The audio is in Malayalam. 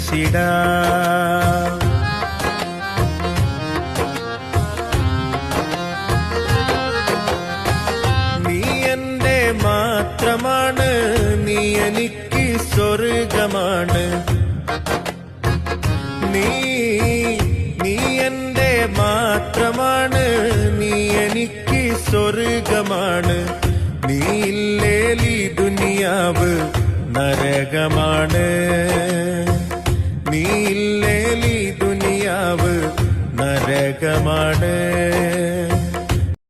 പ്രണയിച്ചിടാ നീ മാത്രമാണ് നീ എനിക്ക് സ്വർഗമാണ്. നീ നീ എന്റെ മാത്രമാണ് നീ എനിക്ക് സ്വർഗമാണ്. നീ ഇല്ലേലി ദുനിയാവ് നരകമാണ്. നീ ദുനിയാവ് നരകമാണ്.